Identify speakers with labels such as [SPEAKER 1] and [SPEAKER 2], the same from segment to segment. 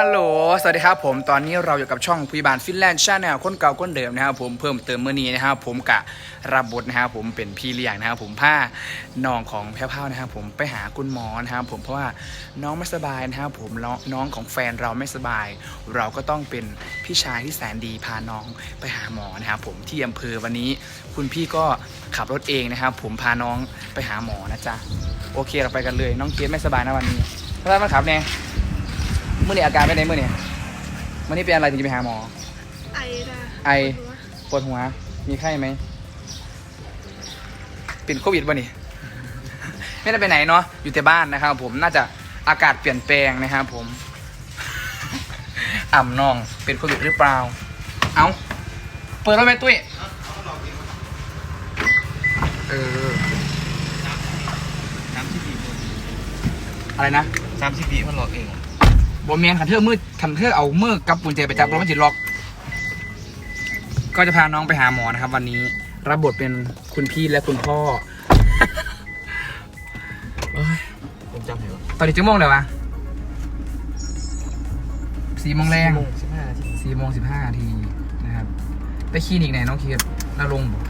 [SPEAKER 1] ฮัลโหล สวัสดีครับผมตอนนี้เราอยู่กับช่องพุยบานฟินแลนด์ชาแนลคนเก่าคนเดิมนะครับผมเพิ่มเติมเมื่อนี้นะครับผมกะรับบทนะครับผมเป็นพี่เลี้ยงนะครับผมผ้าน้องของแพ้วพรานะครับผมไปหาคุณหมอนะครับผมเพราะว่าน้องไม่สบายนะครับผมน้องของแฟนเราไม่สบาย เราก็ต้องเป็นพี่ชายที่แสนดีพาน้องไปหาหมอนะครับผมที่อำเภอวันนี้ คุณพี่ก็ขับรถเองนะครับผมพาน้องไปหาหมอนะจ๊ะโอเคเราไปกันเลย น้องเคสไม่สบายนะวันนี้แล้วมาขับเนี่ย มื่อนี้อาการเป็นไงเมื่อนี้เมื่อนี้เป็นอะไรถึงจะไปหาหมอ
[SPEAKER 2] ไอนะ
[SPEAKER 1] ไอ ปวดหัว มีไข้ไหมเป็นโควิดป่ะนี่ ไม่ได้ไปไหนเนาะ อยู่แต่บ้านนะครับ ผม น่าจะอากาศเปลี่ยนแปลงนะครับผม อ่ำนอง เป็นโควิดหรือเปล่า เอา เปิดรถไหมตุ้ย เออ
[SPEAKER 3] สามสิบปี
[SPEAKER 1] อะไรนะ
[SPEAKER 3] สามสิบปีมันหลอกเอง
[SPEAKER 1] บอมเมนคันเทอร์มืดคันเทอร์เอามือกับกุญแจไปจับรถมันจิล็อก ก็จะพาน้องไปหาหมอนะครับ วันนี้รับบทเป็นคุณพี่และคุณพ่อเอ้ย
[SPEAKER 3] ผมจำได้ว่า
[SPEAKER 1] ตอนนี้จะโมงเลยวะสี่โมงแรง
[SPEAKER 3] สิบห้านาที
[SPEAKER 1] สี่โมงสิบห้านาทีนะครับไปคลินิกไหนน้องเคียดนาลงบ่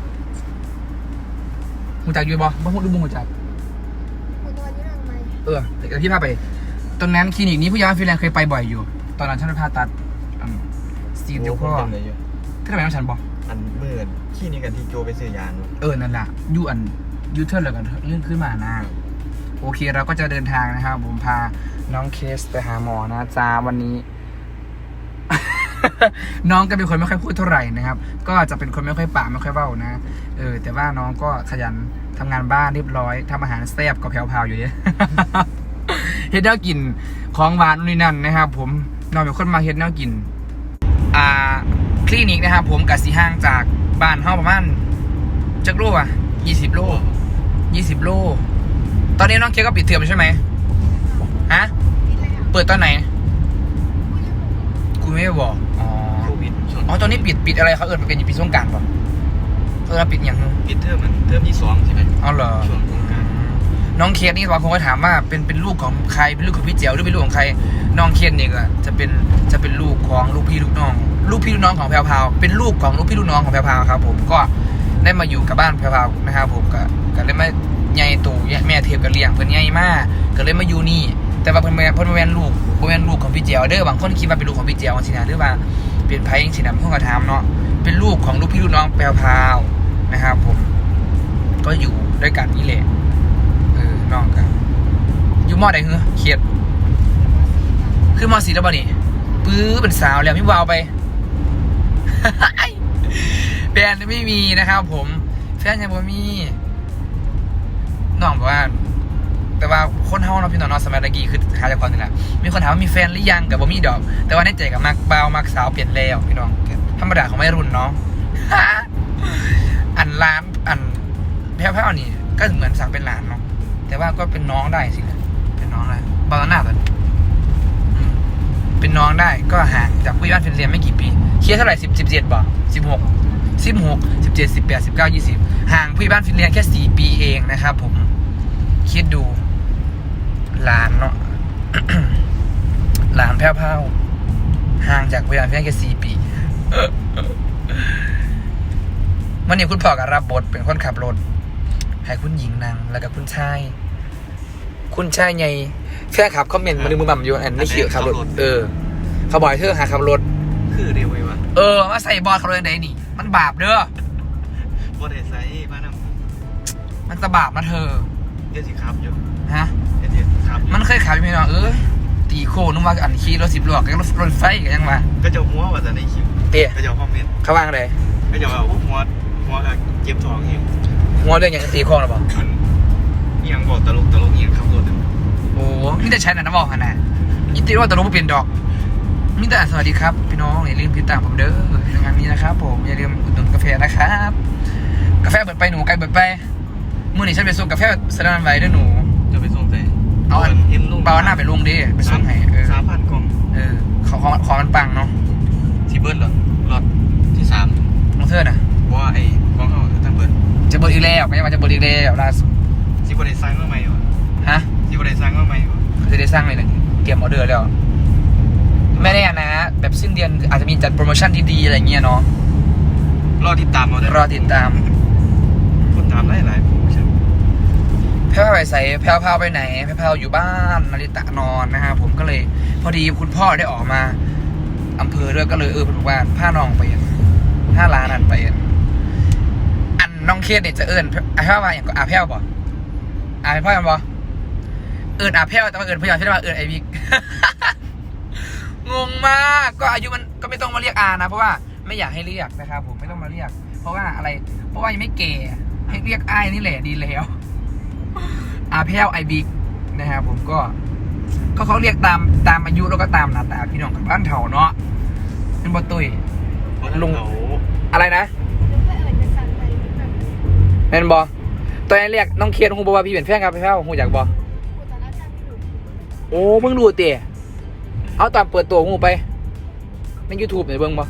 [SPEAKER 1] หูจักอยู่บ่บ่หูดูบ่หูจัก
[SPEAKER 2] คุณตัวนี้นั่งไหม
[SPEAKER 1] เออเดี๋ยวพี่พาไปต รงนั้นคลินิกนี้ผู้ยามฟินแลนด์เคยไปบ่อยอยู่ ตอนนั้นฉันไปผ่าตัดอืมสตีนเดียวพ่อ
[SPEAKER 3] จำได้อยู่
[SPEAKER 1] ที่ทำไมน้องฉันบอก
[SPEAKER 3] อันเมื่อขี้นี่กันที่โจไปซื้อยานวะ
[SPEAKER 1] เออนั่นแหละยูอันยูเทิร์นเลยกันยื่นขึ้นมานะโอเคเราก็จะเดินทางนะครับผมพาน้องเคสไปหาหมอนะจ้าวันนี้ น้องก็เป็นคนไม่ค่อยพูดเท่าไหร่นะครับ ก็จะเป็นคนไม่ค่อยปากไม่ค่อยเบ้านะ เออ แต่ว่าน้องก็ขยันทำงานบ้านเรียบร้อยทำอาหารแซ่บก็แผ่วๆอยู่เนี่ย เฮ็ดแนวกินของหวานนู่นนี่นั่นนะครับ ผมน้องเป็นคนมาเฮ็ดแนวกิน อ่าคลินิกนะครับ ผมกับสีห่างจากบ้านเฮาประมาณจักโลอะยี่สิบโลยี่สิบโล ตอนนี้น้องเคสก็ปิดเทอมใช่ไหมฮะ
[SPEAKER 2] นี่แล้ว
[SPEAKER 1] เปิดตอนไหนกูไม่ได้บอกอ๋อ
[SPEAKER 3] โควิดช่วง
[SPEAKER 1] อ๋อตอนนี้ปิดปิดอะไรเขาเอิญเป็นปิดสงกรารป่ะเออปิดอย่างนึง
[SPEAKER 3] ปิดเทอมมันเทอมที่สองใช่ไหม
[SPEAKER 1] อ๋อเหรอ
[SPEAKER 3] ช่วงสงกรา น้
[SPEAKER 1] องเคสนี่บางคนก็ถามว่าเป็นเป็นลูกของใครเป็นลูกของพี่เจียวหรือเป็นลูกของใคร น้องเคสนี่ก็จะเป็นจะเป็นลูกของลูกพี่ลูกน้อง ลูกพี่ลูกน้องของแพรวพาวเป็นลูกของลูกพี่ลูกน้องของแพรวพาวครับ ผมก็ได้มาอยู่กับบ้านแพรวพาวนะครับผมก็ก็เลยมาใหญ่ตู่แม่เทียบกับเลี้ยงเพิ่นใหญ่มากก็เลยมาอยู่นี่ แต่ว่าเพิ่นเพิ่นบ่แม่นลูกบ่แม่นลูกของพี่เจียวเด้อบางคนคิดว่าเป็นลูกของพี่เจียวจังนะหรือว่าเป็นไผจังนะเพิ่นก็ถามเนาะเป็นลูกของลูกพี่ลูกน้องแพรวพาวนะครับ ผมก็อยู่ด้วยกันนี่แหละ น้องกันอยู่มอใดเหรอเขียดขึ้นมอสีแล้วบ่นี่ปื้อเป็นสาวแล้วพี่วาวไปแฟนไม่มีนะครับ ผมแฟนยังบ่มีน้องบอกว่า แต่ว่าคนเฮาเนาะพี่น้องเนาะสมัยตะกี้คือหาจากคนนี่แหละมีคนถามว่ามีแฟนหรือยังกับบ่มีดอก แต่ว่าในใจกับมักเบาวมักสาวเปลี่ยนแล้วพี่น้องธรรมดาของวัยรุ่นเนาะอันร้านอันแพ้วๆนี่ก็เหมือนสั่งเป็นหลานเนาะ แต่ว่าก็เป็นน้องได้สินะเป็นน้องได้บางหน้าตอนเป็นน้องได้ก็ห่างจากผู้ย่านฟินเรียนไม่กี่ปีเคียร์เท่าไหร่สิบสิบเจ็ดบ่สิบหกสิบหกสิบเจ็ดสิบแปดสิบเก้ายี่สิบห่างผู้บ้านฟินเรียนแค่สี่ปีเองนะครับผมคิดดูหลานเนาะหลานแพ้วๆห่างจากผู้บ้านฟินเรียนแค่สี่ปีวันนี้คุณพ่อก็รับบทเป็นคนขับรถ ให้คุณหญิงนางแล้วก็คุณชาย คุณชายไงแค่ขับคอมเมนต์มาดูมือบั่มอยู่อันไม่เขียวขับรถ เออเขาบอกให้เธอหาขับรถ
[SPEAKER 3] คือเร็วไว้วะ
[SPEAKER 1] เออมาใส่บอลขับรถไหนนี่ มันบาปเด้อ
[SPEAKER 3] บ่ได้ใส่มานำ
[SPEAKER 1] มันจะบาปนะเธอ
[SPEAKER 3] เดี๋ยวสิครับอยู่
[SPEAKER 1] ฮะ
[SPEAKER 3] เดี๋ยวสิครับอยู่
[SPEAKER 1] มันเคยขับอยู่ไหมเนาะเออตีโค้งนึกว่าอันขี่รถสิบล้อกับรถรถไฟกันยังวะ
[SPEAKER 3] ก็จะหัวว่าแต่ในคลิป
[SPEAKER 1] เตี้ย
[SPEAKER 3] ก็จะคอมเมนต์
[SPEAKER 1] เขาว่างเลย
[SPEAKER 3] ก็จะว่าโอ้หัวหัวก็เจ็บท้องอยู่
[SPEAKER 1] หัวเรื่องอย่างจะตีโค้งหรือเปล่า
[SPEAKER 3] มันอิหยังบอกตลกตลกอิหยังขับรถอะ
[SPEAKER 1] โอ้นี่แต่ใช้หนังน้ำบอกขนาดยิ่งตีว่าตลกไม่เปลี่ยนดอกนี่แต่สวัสดีครับ พี่น้องอย่าลืมติดตามผมเด้อในงานนี้นะครับ ผมอย่าลืมอุดหนุนกาแฟนะครับ กาแฟเปิดไปหนูไกลเปิดไปมื่อนี้ฉันไปส่งกาแฟสนานไว้ด้วยหนู
[SPEAKER 3] จะไปส่งใจ
[SPEAKER 1] เอาอัน
[SPEAKER 3] เห็นลุง
[SPEAKER 1] เบาหน้าไปลงดิไปส่งให้เออ
[SPEAKER 3] สามพันกล่อง
[SPEAKER 1] เออขอขอขอมันปังเนาะ
[SPEAKER 3] ที่เบิร์ดเหรอรอดที่สาม
[SPEAKER 1] น้องเธอน่ะ
[SPEAKER 3] ว่าไอ้
[SPEAKER 1] จะเบิดอีกแล้วไม่ใช่ว่าจะเบิดอีกแล้วล่าสุด
[SPEAKER 3] สิบได้สร้างมาใหม่วะ
[SPEAKER 1] ฮะ
[SPEAKER 3] สิบได้สร้างมาใหม่วะ
[SPEAKER 1] เขาจะได้สร้างเลยนะเตรียมออเดอร์แล้ว
[SPEAKER 3] เอ
[SPEAKER 1] สิ้นเดือนอาจจะมีจัดโปรโมชั่นที่ดีอะไรเงี้ยเนาะ
[SPEAKER 3] รอติดตามเอาเด้
[SPEAKER 1] รอติดตาม
[SPEAKER 3] คนตามหลายหลายผมใช่
[SPEAKER 1] แพ้วไปใส่แพ้วพาวไปไหนแพ้วพาวอยู่บ้านนาริตะนอนนะครับผมก็เลย พอดีคุณพ่อได้ออกมาอำเภอด้วยก็เลยเออเป็นว่าผ้าน้องไปห้าล้านอันไปอั นน้องเคสเนี่ยจะเอิญอาแพ้วมาอย่างก็อาแพ้วบ่อาแพ้วมันบ่เอิญอาแพ้วแต่ว่าเอิญพยายามที่จะมาเอิญไอวิกงงมากก็อายุมันก็ไม่ต้องมาเรียกอานะ เพราะว่าไม่อยากให้เรียกนะครับผมไม่ต้องมาเรียก เพราะว่าอะไร เพราะว่ายังไม่เก่ให้เรียกไอ้ายนี่แหละดีแล้วอาเพลไอบิ๊กนะครับผมก็ก็เขาเรียกตามตามอายุแล้วก็ตามหน้าตาพี่น้องกับบ้านเถาเนาะเป็นบอตุยลุง
[SPEAKER 3] เขา
[SPEAKER 1] อะไรนะ
[SPEAKER 2] เป็น
[SPEAKER 1] บอตอนนี้เรียกน้องเคียนคงบอกว่าพี่เป็นแฟนกับพี่แพ้วคงอยากบอ
[SPEAKER 2] กูตอนนั้นจำไม่ถูก
[SPEAKER 1] โอ้เพิ่งดูเตะเอาตามเปิดตัวงูไปในยูทูบเนี่ยเบิ่งบอ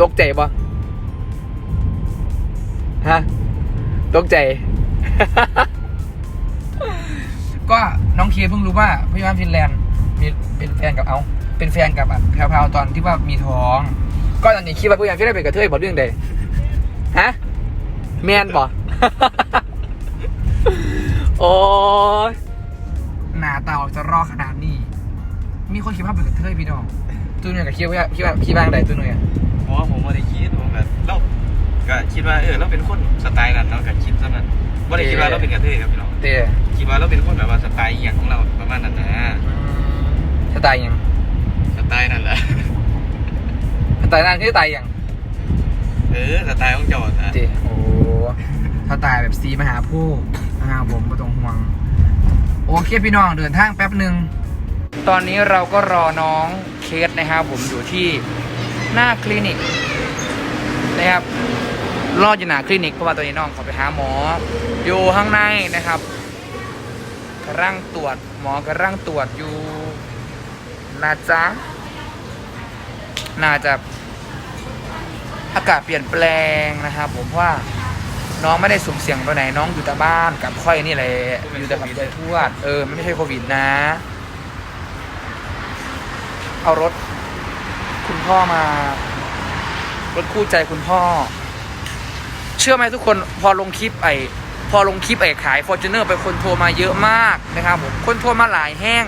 [SPEAKER 1] ตกใจบอฮะตกใจ ก็น้องเคียนเพิ่งรู้ว่าพี่บ้านฟินแลนด์มีเป็นแฟนกับเอาเป็นแฟนกับแพรวๆตอนที่ว่ามีท้อง ก็ตอนนี้คิดว่าพี่บ้านฟินแลนด์เป็นกระเทยบอกเรื่องใดฮะ แมนบอโอ้ยหน้าตาออกจะรอขนาดนี้ มีคนคิดว่าเป็นกระเทยพี่น้องตัวหน่อยกับคิดว่าคิดว่าคิดว่าอะไรตัวหน่อยอะ
[SPEAKER 3] เพราะว่าผมไม่ได้คิดผมแบบเราก็คิดว่าเออเราเป็นคนสไตล์นั้นเนาะก็คิดเท่านั้นไม่ได้คิดว่าเราเป็นกระเทยครับพี่น้อง
[SPEAKER 1] เต้
[SPEAKER 3] คิดว่าเราเป็นคนแบบว่าสไตล์อหย่างของเราประมาณนั้นนะ
[SPEAKER 1] สไตล์ยัง
[SPEAKER 3] สไตล์นั่นแหละ
[SPEAKER 1] สไตล์นั่นคือสไตล์ยัง
[SPEAKER 3] เออสไตล์ของเจอดนะ
[SPEAKER 1] เต้โอ้ สไตล์แบบซีมหาผู้นะครับผมไม่ต้องห่วง โอเคพี่น้องเดินทางแป๊บหนึ่งตอนนี้เราก็รอน้องเคสนะครับผมอยู่ที่หน้าคลินิกนะครับรออยู่หน้าคลินิกเพราะว่าตอนนี้น้องเขาไปหาหมอ อยู่ข้างในนะครับกำลังตรวจหมอกำลังตรวจอยู่นะจ๊ะน่าจะอากาศเปลี่ยนแปลงนะครับผมว่า น้องไม่ได้สุ่มเสี่ยงไปไหนน้องอยู่แต่บ้านกับค่อยนี่แหละอยู่แต่กับยายทวดเออมันไม่ใช่โควิดนะ เอารถ คุณพ่อมา รถคู่ใจคุณพ่อ เชื่อไหมทุกคนพอลงคลิปไอพอลงคลิปไอขายฟอร์จูเนอร์ไปคนโทรมาเยอะมากนะครับผมคนโทรมาหลายแห้ง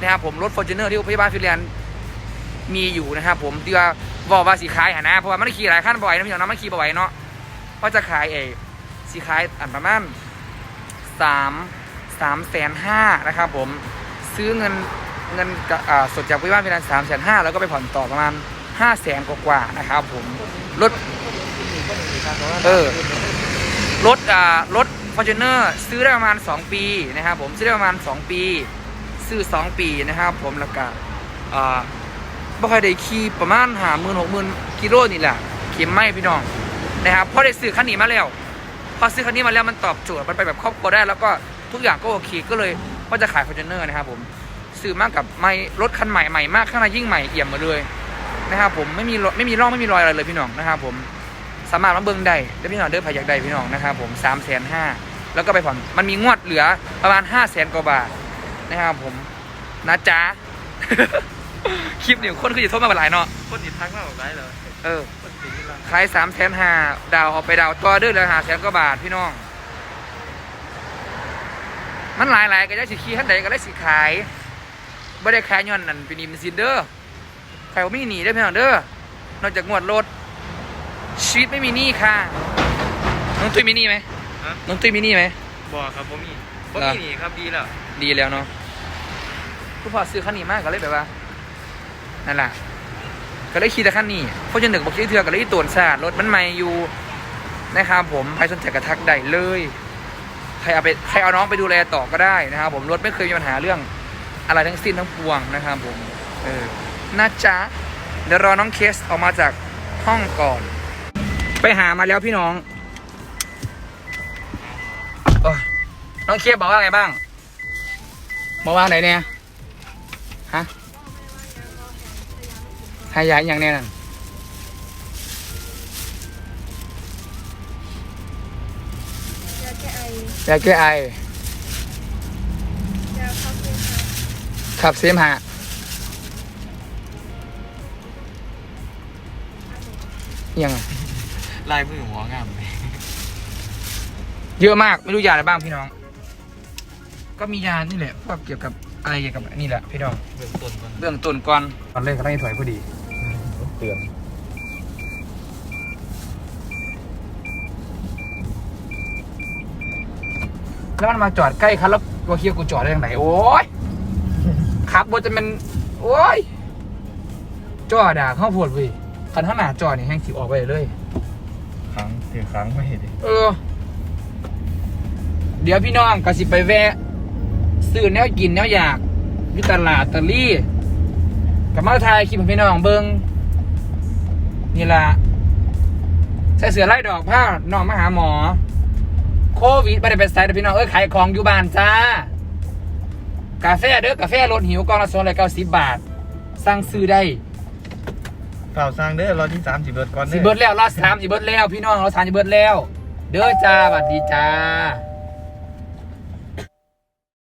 [SPEAKER 1] นะครับผมรถฟอร์จูเนอร์ที่โรงพยาบาลฟิลแลนด์มีอยู่นะครับผมที่ว่าบอกว่าสีขายหานะเพราะว่ามันขี่หลายขั้นบ่อยนะพี่น้องมันขี่บ่อยเนาะเพราะจะขายเอง สีขายอันประมาณสามสามแสนห้านะครับผมซื้อเงินเงินสดจากพยาบาลฟิลแลนสามแสนห้าแล้วก็ไปผ่อนต่อประมาณห้าแสนกว่าๆนะครับผมรถเออรถอ่ารถฟอร์จูเนอร์ซื้อได้ประมาณ 2 ปีนะครับผมซื้อได้ประมาณ 2 ปี ซื้อ 2 ปีนะครับผมแล้วก็อ่าบ่ค่อยได้ขี่ประมาณหาหมื่นหกหมื่นกิโลนี่แหละเข็มไม่พี่น้องนะครับพอได้ซื้อคันนี้มาแล้ว อซื้อคันนี้มาแล้วมันตอบโจทย์มันไปแบบครอบครัวได้แล้วก็ทุกอย่างก็โอเคก็เลยก็จะขายฟอร์จูเนอร์นะครับผมซื้อมากกับไม่รถคันใหม่ใหม่มากข้างในยิ่งใหม่เอี่ยมหมาเลยนะครับผมไม่มีไม่มีร่องไม่มีรอยอะไรเลยพี่น้องนะครับผมสามารถมาเบิ่งได้ได้พี่น้องเด้อพาอยากได้พี่น้องนะครับผมสามแสนห้าแล้วก็ไปผ่อนมันมีงวดเหลือประมาณห้าแสนกว่าบาทนะครับผมนะจ๊ะคลิปนี่คนคือจะโทษมาหลายเนาะ
[SPEAKER 3] คนติดทักมาบอกไดเลย
[SPEAKER 1] เออ
[SPEAKER 3] คนติดนี่ละ
[SPEAKER 1] ขายสามแสนห้าดาวเอาไปดาวตัวเด้อเหลือห้าแสนกว่าบาทพี่น้อง มันหลายหลายๆก็ได้สิขี้ท่านใดก็ได้สิขายไม่ได้ขายย้อนนั่นเป็นหนีเป็นสินเด้อใครว่าไม่หนีได้อพี่น้องเด้อนอกจากงวดรถชีวิตไม่มีหนี้ค่ะน้องตุ้ยมีหนี้ไหม
[SPEAKER 3] ฮะ
[SPEAKER 1] น้องตุ้ยมีหนี้ไหม
[SPEAKER 3] บอกครับผมมีผม
[SPEAKER 1] เหรอ
[SPEAKER 3] มีนี่ครับดีแล้ว
[SPEAKER 1] ดีแล้วเนาะคุณพ่อซื้อคันนี้มากก็เลยแบบว่านั่นแหละ ก็เลยขี่แต่คันนี้เพราะจนหนึ่งบอกขี่เถื่อก็เลยตวนสะอาดรถมันใหม่อยู่นะครับผมใครสนใจกระทักได้เลยใครเอาไปใครเอาน้องไปดูแลต่อก็ได้นะครับ ผมรถไม่เคยมีปัญหาเรื่องอะไรทั้งสิ้นทั้งปวงนะครับผมเออนะจ๊ะเดี๋ยวรอน้องเคสออกมาจากห้องก่อน ไปหามาแล้วพี่น้องโอ้ยน้องเคสบอกว่าไงบ้างบอกว่าไหนเนี่ย ให้ยาอหย่างแน่นั่น
[SPEAKER 2] ยาแก้ไอยา
[SPEAKER 1] แก้ไอ
[SPEAKER 2] ยาเข้าเส้นค่ะ
[SPEAKER 1] ขับเสมหะยัง
[SPEAKER 3] ลายมือหมองามเลย
[SPEAKER 1] เยอะมากไม่รู้ยาอะไรบ้างพี่น้อง ก็มียานี่แหละพวกเกี่ยวกับอะไรเกี่ยวกับนี่แหละพี่น้อง
[SPEAKER 3] เบื้องต้นก่อน
[SPEAKER 1] เรื่องต้นก่อนตอนแรกก็ได้ถอยพอดี
[SPEAKER 3] เตือน
[SPEAKER 1] แล้วมันมาจอดใกล้คันแล้วว่าเคียกูจอดได้ยังไงโอ้ยขับบนจะเป็นโอ้ยจอดอะเข้าโพดเว้ยคันข้างหน้าจอดนี่แห้งสิออกไปเลย
[SPEAKER 3] ครั้งเสียครั้งไม่เห็นดิ
[SPEAKER 1] เออ เดี๋ยวพี่น้องก็สิไปแวะซื้อแนวกินแนวอยากอยี่ตลาดตะลี่กับมาถ่ายคลิปให้พี่น้องเบิง นี่ล่ะใส่เสือไล่ดอกผ้าน้องมาหาหมอ โควิดไม่ได้เป็นไซด์พี่น้องเอ้ยขายของอยู่บ้านจ้า กาแฟเด้อกาแฟรถหิวกล่องละสองร้อยเก้าสิบบาท สั่งซื้อได้
[SPEAKER 3] เปล่าสร้างเด้อรอที่สามสิบเบิร์ดก่อน
[SPEAKER 1] สิ
[SPEAKER 3] เด้อ
[SPEAKER 1] เบิร์ดแล้วรอดสามสิเบิร์ดแล้วพี่น้องรอดสามสิเบิร์ดแล้ว เด้อจ้าสวัสดีจ้า